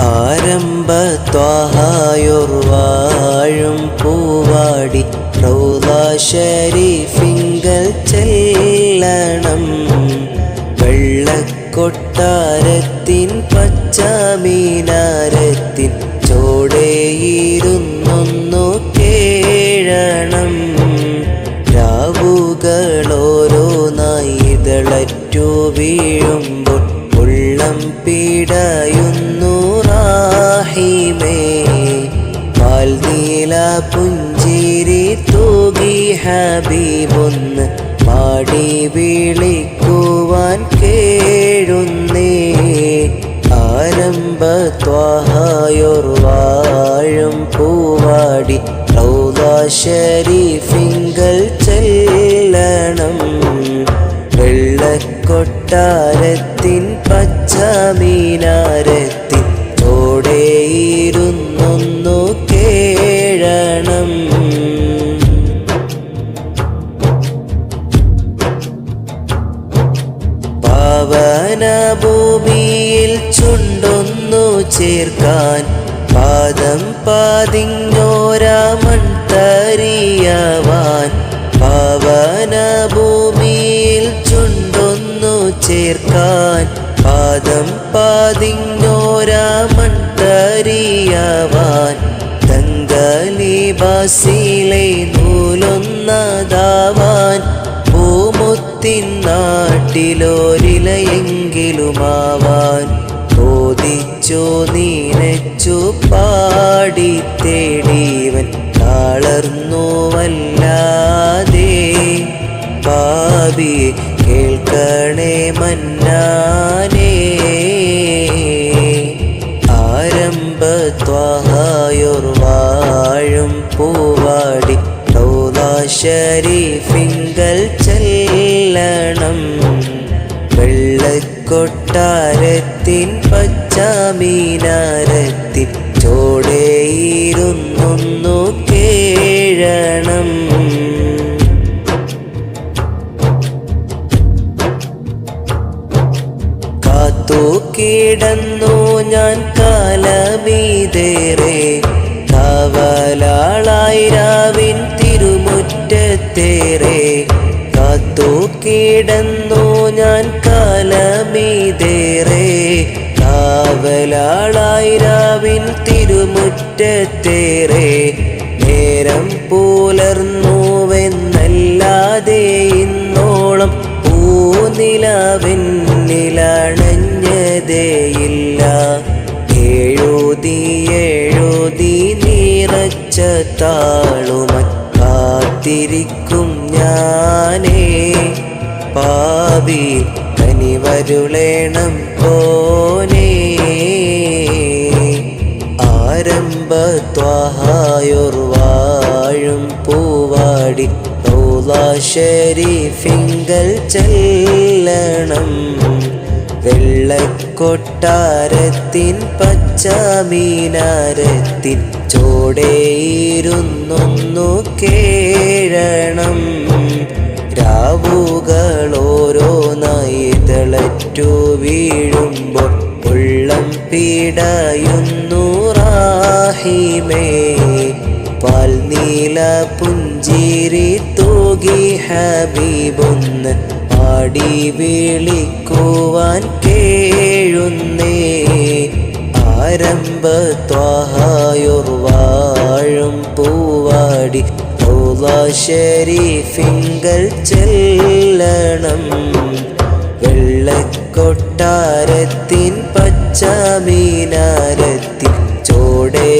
ആരംഭ ത്വാഹായൊർവാഴും പൂവാടി റൗദാശരീഫിങ്കൽ ചെല്ലണം. വെള്ളക്കൊട്ടാരത്തിൻ പച്ചാമീനാരത്തിൻ ചോടേയിരുന്നൊന്നു കേഴണം. രാവുകളോരോന്നായി ഇതളറ്റു വീഴുമ്പോൾ പുഞ്ചിരി തൂകി ഹബീബൊന്ന് പാടി വിളിക്കുവാൻ കേഴുന്നേ. ആരംഭ ത്വാഹായൊർവാഴും പൂവാടി റൗദ ഷരീഫിങ്കൽ ചെല്ലണം. വെള്ളക്കൊട്ടാരത്തിൻ പച്ച മീനാരത്തിൻ പച്ചാമീനാരത്തിൻ ചോടേയിരുന്നൊന്നു കേഴണം പാവന ഭൂമിയിൽ ചുണ്ടൊന്നു ചേർക്കാൻ പാദം പാതിഞ്ഞോരാമൺ പാവന ഭൂമിയിൽ ചുണ്ടൊന്നു ചേർക്കാൻ പാദം പാതിഞ്ഞോരാമൺ തങ്കലിബാസിലെ നൂലൊന്നതാവാൻ പൂമുത്തിൻ നാട്ടിലോരിലയെങ്കിലുമാവാൻ. ചോദിച്ചു നീനച്ചു പാടി തേടീവൻ താളർന്നു വല്ലാതെ പാപി കേൾക്കണേ മന്നാനേ. ആരംഭ ത്വാഹായൊർവാഴും പൂവാടി റൗദ ഷരീഫിങ്കൽ ചെല്ലണം. വെള്ളക്കൊട്ടാരത്തിൻ പച്ചാമീനാരത്തിൻ ചോടേയിരുന്നൊന്നു കേഴണം. കാത്തു കിടന്നു ഞാൻ കാലമീതേറെ കാവലാളായി രാവിൻ തിരുമുറ്റത്തേറെ കാത്തു കിടന്നു ഞാൻ കാലമീതേറെ. കാവലാളായി രാവിൻ തിരുമുറ്റത്തേറെ നേരം പുലർന്നുവെന്നല്ലാതെ ഇന്നോളം പൂനിലാവിൻ നിലണഞ്ഞതേയില്ല എഴുതി കാത്തിരിക്കും ഞാനേ. പാവി തനി വരുളേണം ആരംഭ ത്വാഹായൊർവാഴും പൂവാടി ഷരീഫിങ്കൽ ചെല്ലണം. വെള്ളക്കൊട്ടാരത്തിൻ പച്ചാമീനാരത്തിൻ ചോടേയിരുന്നൊന്നു കേഴണം. രാവുകളോരോന്നായി തിളറ്റു വീഴുമ്പോൾ ഉള്ളം പീടയുന്നു റാഹിമേ. പാൽനീല പുഞ്ചിരി തൂകി ഹബീബൊന്ന് പാടി വിളിക്കുവാൻ കേഴുന്നേ. ആരംഭ ത്വാഹായുർവാഴും പൂവാടി. ഷരീഫിങ്കൽ ചെല്ലണം. വെള്ളക്കൊട്ടാരത്തിൻ പച്ചാമീനാരത്തിൻ ചോടേ